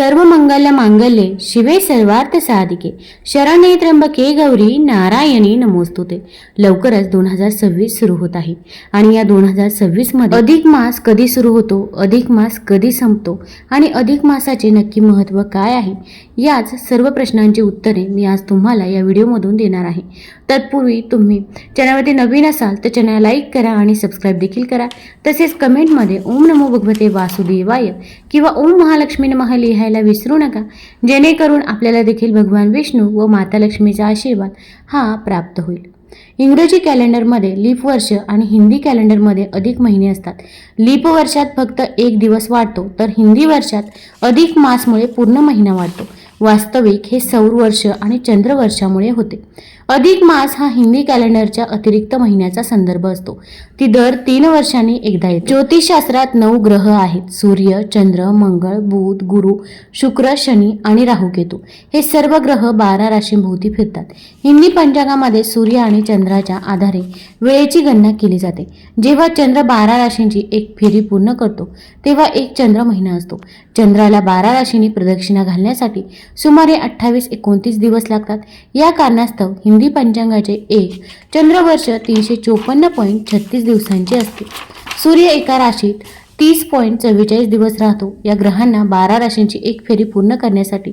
सर्व मंगल मांगल्ये शिवे सर्वार्थ साधिके शरणे त्र्यंबके गौरी नारायणी नमोस्तुते लवकरच दोन हजार सव्वीस सुरू होत आहे आणि या दोन हजार सव्वीसमध्ये अधिक मास कधी सुरू होतो अधिक मास कधी संपतो आणि अधिक मासाचे नक्की महत्त्व काय आहे याच सर्व प्रश्नांची उत्तरे मी आज तुम्हाला या व्हिडिओमधून देणार आहे तत्पूर्वी तुम्ही चॅनलवरती नवीन असाल तर चॅनल लाईक करा आणि सबस्क्राईब देखील करा तसेच कमेंटमध्ये ओम नमो भगवते वासुदेवाय किंवा ओम महालक्ष्मी नमः लिहायला विसरू नका. जेणेकरून आपल्याला देखील भगवान विष्णू व माता लक्ष्मीचा आशीर्वाद हा प्राप्त होईल. इंग्रजी कॅलेंडरमध्ये लीप वर्ष आणि हिंदी कॅलेंडरमध्ये अधिक महिने असतात. लीप वर्षात फक्त एक दिवस वाढतो तर हिंदी वर्षात अधिक मासमुळे पूर्ण महिना वाढतो. वास्तविक हे सौर वर्ष आणि चंद्र वर्षामुळे होते. अधिक मास हा हिंदी कॅलेंडरच्या अतिरिक्त महिन्याचा संदर्भ असतो. ती दर तीन वर्षांनी एकदा येते. ज्योतिषशास्त्रात नऊ ग्रह आहेत. सूर्य चंद्र मंगळ बुध गुरु शुक्र शनी आणि राहू केतू. हे सर्व ग्रह बारा राशींभोवती फिरतात. हिंदी पंचांगामध्ये सूर्य आणि चंद्राच्या आधारे वेळेची गणना केली जाते. जेव्हा चंद्र बारा राशींची एक फेरी पूर्ण करतो तेव्हा एक चंद्र महिना असतो. चंद्राला बारा राशींनी प्रदक्षिणा घालण्यासाठी सुमारे अठ्ठावीस एकोणतीस दिवस लागतात. या कारणास्तव हिंदी पंचांगाचे एक चंद्रवर्ष तीनशे चोपन्न पॉईंट छत्तीस दिवसांचे असते. सूर्य एका राशीत तीस पॉईंट चव्वेचाळीस दिवस राहतो. या ग्रहांना बारा राशींची एक फेरी पूर्ण करण्यासाठी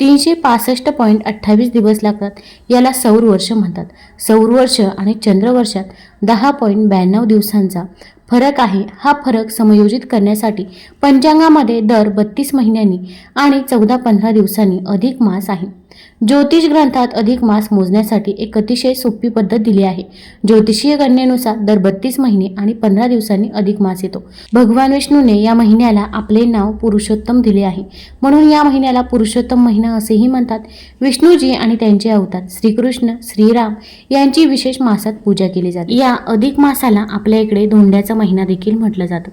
तीनशे पासष्ट पॉईंट अठ्ठावीस दिवस लागतात. याला सौर वर्ष म्हणतात. सौर वर्ष आणि चंद्रवर्षात दहा पॉईंट ब्याण्णव दिवसांचा फरक आहे हा फरक समयोजित करण्यासाठी पंचांगामध्ये दर बत्तीस महिन्यांनी आणि चौदा पंधरा दिवसांनी अधिक मास आहे. ज्योतिष ग्रंथात अधिक मास मोजण्यासाठी एक अतिशय सोपी पद्धत दिली आहे. ज्योतिषीय गणनेनुसार दर बत्तीस महिने आणि पंधरा दिवसांनी अधिक मास येतो. भगवान विष्णूने या महिन्याला आपले नाव पुरुषोत्तम दिले आहे. म्हणून या महिन्याला पुरुषोत्तम महिना असेही म्हणतात. विष्णूजी आणि त्यांचे अवतार श्रीकृष्ण श्रीराम यांची विशेष मासात पूजा केली जाते. या अधिक मासाला आपल्या इकडे धोंड्याचा महिना देखील म्हटलं जातं.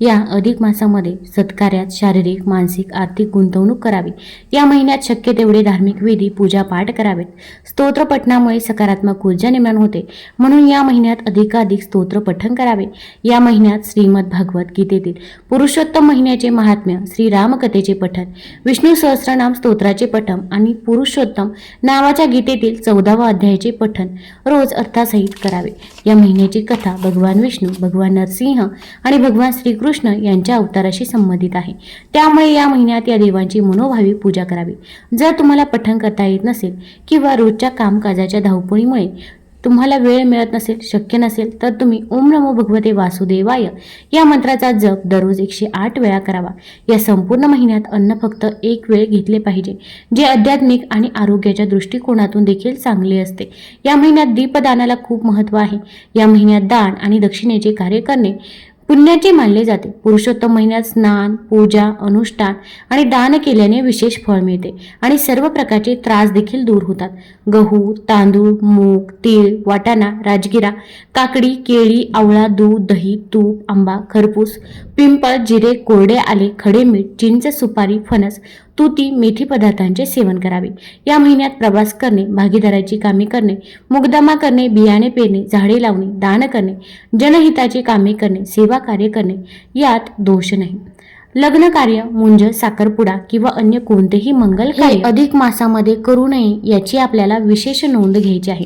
या अधिक मासामध्ये सत्कार्यात शारीरिक मानसिक आर्थिक गुंतवणूक करावी. या महिन्यात शक्य तेवढे धार्मिक विधी पूजापाठ करावेत. स्तोत्रपठनामुळे सकारात्मक ऊर्जा निर्माण होते. म्हणून या महिन्यात अधिकाधिक स्तोत्र पठण करावे. या महिन्यात श्रीमद भागवत गीतेतील पुरुषोत्तम महिन्याचे महात्म्य श्रीरामकथेचे पठण विष्णू सहस्रनाम स्तोत्राचे पठण आणि पुरुषोत्तम नावाच्या गीतेतील चौदावा अध्यायाचे पठण रोज अर्थासहित करावे. या महिन्याची कथा भगवान विष्णू भगवान नरसिंह आणि भगवान श्रीकृष्ण कृष्ण यांच्या अवताराशी संबंधित आहे. त्यामुळे या महिन्यात या देवांची मनोभावी पूजा करावी. जर तुम्हाला पठण करता येत नसेल किंवा रोजच्या कामकाजाच्या धावपळीमुळे तुम्हाला वेळ मिळत नसेल शक्य नसेल तर तुम्ही ओम नमो भगवते वासुदेवाय या मंत्राचा जप दररोज एकशे आठ वेळा करावा. या संपूर्ण महिन्यात अन्न फक्त एक वेळ घेतले पाहिजे जे आध्यात्मिक आणि आरोग्याच्या दृष्टिकोनातून देखील चांगले असते. या महिन्यात दीपदानाला खूप महत्त्व आहे. या महिन्यात दान आणि दक्षिणेचे कार्य करणे पुण्याचे मानले जाते. पुरुषोत्तम महिन्यात स्नान पूजा अनुष्ठान आणि दान केल्याने विशेष फळ मिळते आणि सर्व प्रकारचे त्रास देखील दूर होतात. गहू तांदूळ मूग तीळ वाटाणा राजगिरा काकडी केळी आवळा दूध दही तूप आंबा खरपूस पिंपळ जिरे कोरडे आले खडे मीठ चिंच सुपारी फणस तुती मेथी पदार्थांचे सेवन करावे. या महिन्यात प्रवास करणे भागीदाराची कामे करणे मुगदमा करणे बियाणे पेरणे झाडे लावणे दान करणे जनहिताची कामे करणे सेवा कार्य करणे यात दोष नाही. लग्न कार्य मुंज साखरपुडा किंवा अन्य कोणतेही मंगल कार्य अधिक मासामध्ये करू नये याची आपल्याला विशेष नोंद घ्यायची आहे.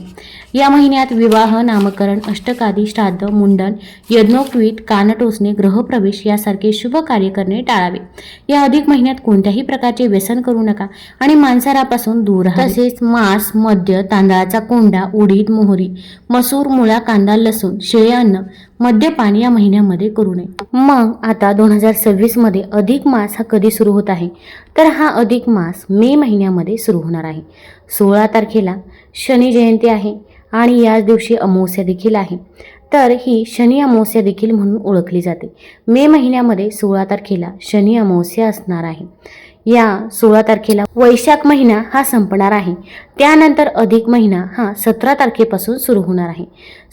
या महिन्यात विवाह नामकरण अष्टकादी श्राद्ध मुंडन यज्ञोपवीत कान टोचणे ग्रहप्रवेश यासारखे शुभ कार्य करणे टाळावे. या अधिक महिन्यात कोणत्याही प्रकारचे व्यसन करू नका आणि मांसाहारापासून दूर तसेच मांस मद्य तांदळाचा कोंडा उडीद मोहरी मसूर मुळा कांदा लसूण शेळे अन्न मद्यपान या महिन्यामध्ये करू नये. मग आता दोन हजार सव्वीसमध्ये अधिक मास हा कधी सुरू होत आहे? तर हा अधिक मास मे महिन्यामध्ये सुरू होणार आहे. सोळा तारखेला शनी जयंती आहे आणि याच दिवशी अमावस्या देखील आहे. तर ही शनी अमावस्या देखील म्हणून ओळखली जाते. मे महिन्यामध्ये सोळा तारखेला शनी अमावस्या असणार आहे. या सोळा तारखेला वैशाख महिना हा संपणार आहे. त्यानंतर अधिक महिना हा सतरा तारखेपासून सुरू होणार आहे.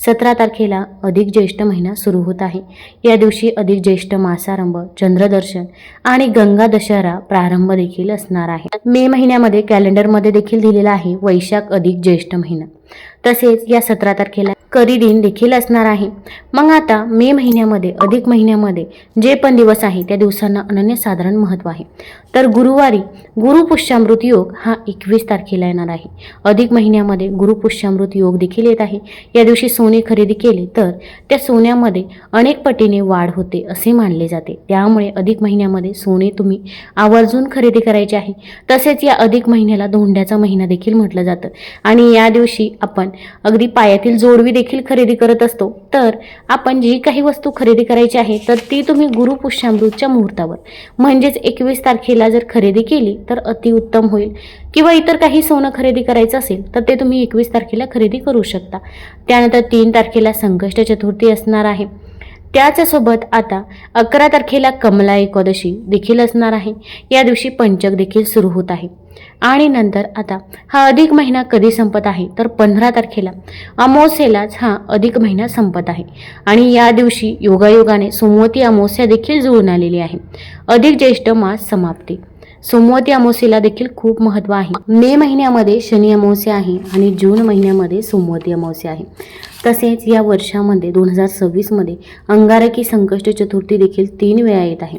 सतरा तारखेला अधिक ज्येष्ठ महिना सुरू होत आहे. या दिवशी अधिक ज्येष्ठ मासारंभ चंद्रदर्शन आणि गंगा दशहरा प्रारंभ देखील असणार आहे. मे महिन्यामध्ये कॅलेंडरमध्ये देखील दिलेला आहे वैशाख अधिक ज्येष्ठ महिना. तसेच या सतरा तारखेला करी दिन देखील असणार आहे. मग आता मे महिन्यामध्ये अधिक महिन्यामध्ये जे पण दिवस आहे त्या दिवसांना अनन्यसाधारण महत्त्व आहे. तर गुरुवारी गुरुपुष्यामृत योग हा एकवीस तारखेला येणार आहे. अधिक महिन्यामध्ये गुरुपुष्यामृत योग देखील येत आहे. या दिवशी सोने खरेदी केले तर त्या सोन्यामध्ये अनेक पटीने वाढ होते असे मानले जाते. त्यामुळे अधिक महिन्यामध्ये सोने तुम्ही आवर्जून खरेदी करायचे आहे. तसेच या अधिक महिन्याला धोंड्याचा महिना देखील म्हटलं जातं. आणि या दिवशी आपण अगदी पायातील जोडवी देखील खरेदी करत असतो. तर आपण जी काही वस्तू खरेदी करायची आहे तर ती तुम्ही गुरु पुष्यामृतच्या मुहूर्तावर. म्हणजेच एकवीस तारखेला जर खरेदी केली तर अतिउत्तम होईल. किंवा इतर काही सोनं खरेदी करायचं असेल तर ते तुम्ही एकवीस तारखेला खरेदी करू शकता. त्यानंतर तीन तारखेला संकष्ट चतुर्थी असणार आहे. त्याचसोबत आता अकरा तारखेला कमला एकादशी देखील असणार आहे. या दिवशी पंचक देखील सुरू होत आहे. आणि नंतर आता हा अधिक महिना कधी संपत आहे? तर पंधरा तारखेला. अमावस्येलाच हा अधिक महिना संपत आहे. आणि या दिवशी योगायोगाने सोमवती अमावस्या देखील जुळून आलेली आहे. अधिक ज्येष्ठ मास समाप्ती. सोमवती अमावस्येला देखील खूप महत्त्व आहे. मे महिन्यामध्ये शनी अमावस्या आहे आणि जून महिन्यामध्ये सोमवती अमावस्या आहे. तसेच या वर्षामध्ये दोन हजार सव्वीसमध्ये अंगारकी संकष्ट चतुर्थी देखील तीन वेळा येत आहे.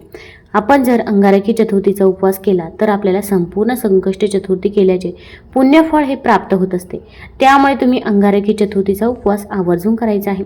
आपण जर अंगारकी चतुर्थीचा उपवास केला तर आपल्याला संपूर्ण संकष्ट चतुर्थी केल्याचे पुण्यफळ हे प्राप्त होत असते. त्यामुळे तुम्ही अंगारकी चतुर्थीचा उपवास आवर्जून करायचा आहे.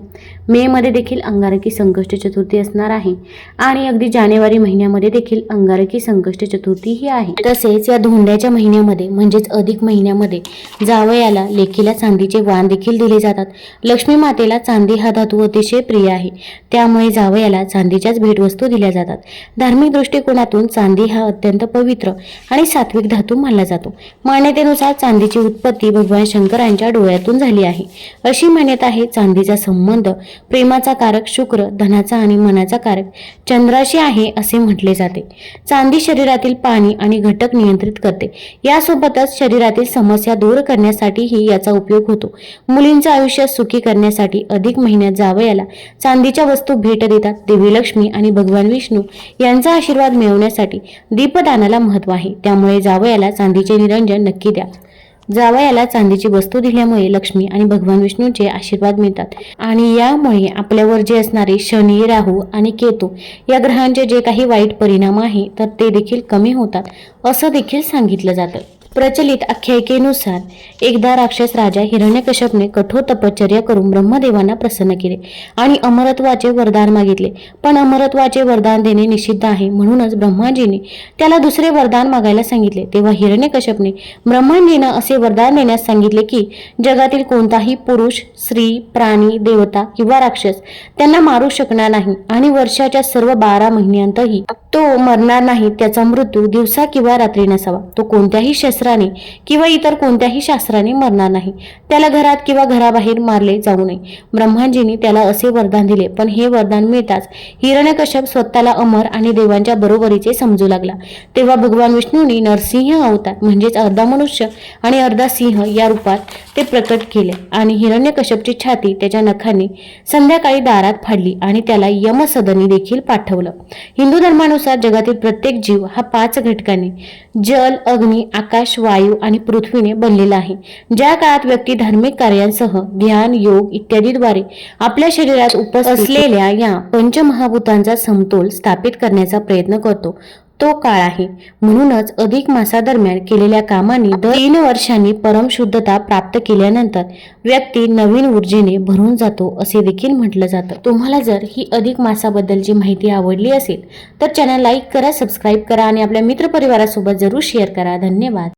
मेमध्ये देखील अंगारकी संकष्ट चतुर्थी असणार आहे आणि अगदी जानेवारी महिन्यामध्ये देखील अंगारकी संकष्ट चतुर्थी ही आहे. तसेच या धोंड्याच्या महिन्यामध्ये म्हणजेच अधिक महिन्यामध्ये जावयाला लेखीला चांदीचे वाण देखील दिले जातात. लक्ष्मी मातेला चांदी हा धातू अतिशय प्रिय आहे. त्यामुळे जावयाला चांदीच्याच भेटवस्तू दिल्या जातात. धार्मिक दृष्टिकोनातून चांदी हा अत्यंत पवित्र आणि सात्विक धातू मानला जातो. मान्यतेनुसार चांदीची उत्पत्ती भगवान शंकरांच्या डोळ्यातून झाली आहे. अशी मान्यता आहे चांदीचा संबंध प्रेमाचा कारक शुक्र धनाचा आणि मनाचा कारक चंद्राशी आहे असे म्हटले जाते. चांदी शरीरातील पाणी आणि घटक नियंत्रित करते. यासोबतच शरीरातील समस्या दूर करण्यासाठीही याचा उपयोग होतो. मुलींचं आयुष्य सुखी करण्यासाठी अधिक महिन्यात जावयाला चांदीच्या वस्तू भेट देतात देवी लक्ष्मी आणि भगवान विष्णू यांचा आशीर्वाद मिळवण्यासाठी दीपदानाला महत्त्व आहे. त्यामुळे जावयाला चांदीचे निरंजन नक्की द्या. जावयाला चांदीची वस्तू दिल्यामुळे लक्ष्मी आणि भगवान विष्णूचे आशीर्वाद मिळतात. आणि यामुळे आपल्यावर जे असणारे शनी राहू आणि केतू या ग्रहांचे जे काही वाईट परिणाम आहे तर ते देखील कमी होतात असं देखील सांगितलं जातं. प्रचलित आख्यायिकेनुसार एकदा राक्षस राजा हिरण्यकश्यपने कठोर तपश्चर्या करून ब्रह्मदेवांना प्रसन्न केले आणि अमरत्वाचे वरदान मागितले. पण अमरत्वाचे वरदान देणे निषिद्ध आहे म्हणूनच ब्रह्माजीने त्याला दुसरे वरदान मागायला सांगितले. तेव्हा हिरण्यकश्यपने ब्रह्माजींना असे वरदान देण्यास सांगितले की जगातील कोणताही पुरुष स्त्री प्राणी देवता किंवा राक्षस त्यांना मारू शकणार नाही आणि वर्षाच्या सर्व बारा महिन्यांतही तो मरणार नाही त्याचा मृत्यू दिवसा किंवा रात्री नसावा. तो कोणत्याही शस्त्र शस्त्राने किंवा इतर कोणत्याही शास्त्राने मरणार नाही. त्याला घरात किंवा घराबाहेर मारले जाऊ नये. ब्रह्माजींनी त्याला असे वरदान दिले पण हे वरदान मिळताच हिरण्यकश्यप स्वतःला अमर आणि देवांच्या बरोबरीचे समजू लागला. तेव्हा भगवान विष्णूंनी नरसिंह अवतार म्हणजेच अर्धा मनुष्य आणि अर्धा सिंह या रूपात ते प्रकट केले आणि हिरण्यकश्यपची छाती त्याच्या नखांनी संध्याकाळी दारात फाडली आणि त्याला यमसदनी देखील पाठवलं. हिंदू धर्मानुसार जगातील प्रत्येक जीव हा पाच घटकांनी जल अग्नी आकाश वायू आणि पृथ्वीने बनलेला आहे. ज्या काळात व्यक्ती धार्मिक कार्यांसह ध्यान योग इत्यादीद्वारे आपल्या शरीरात उपस्थित असलेल्या या पंचमहाभूतांचा समतोल स्थापित करण्याचा प्रयत्न करतो तो काळ आहे. म्हणूनच अधिक मासादरम्यान केलेल्या कामांनी दर तीन वर्षांनी परमशुद्धता प्राप्त केल्यानंतर व्यक्ती नवीन ऊर्जेने भरून जातो असे देखील म्हटलं जातं. तुम्हाला जर ही अधिक मासाबद्दलची माहिती आवडली असेल तर चॅनल लाईक करा सबस्क्राईब करा आणि आपल्या मित्रपरिवारासोबत जरूर शेअर करा. धन्यवाद.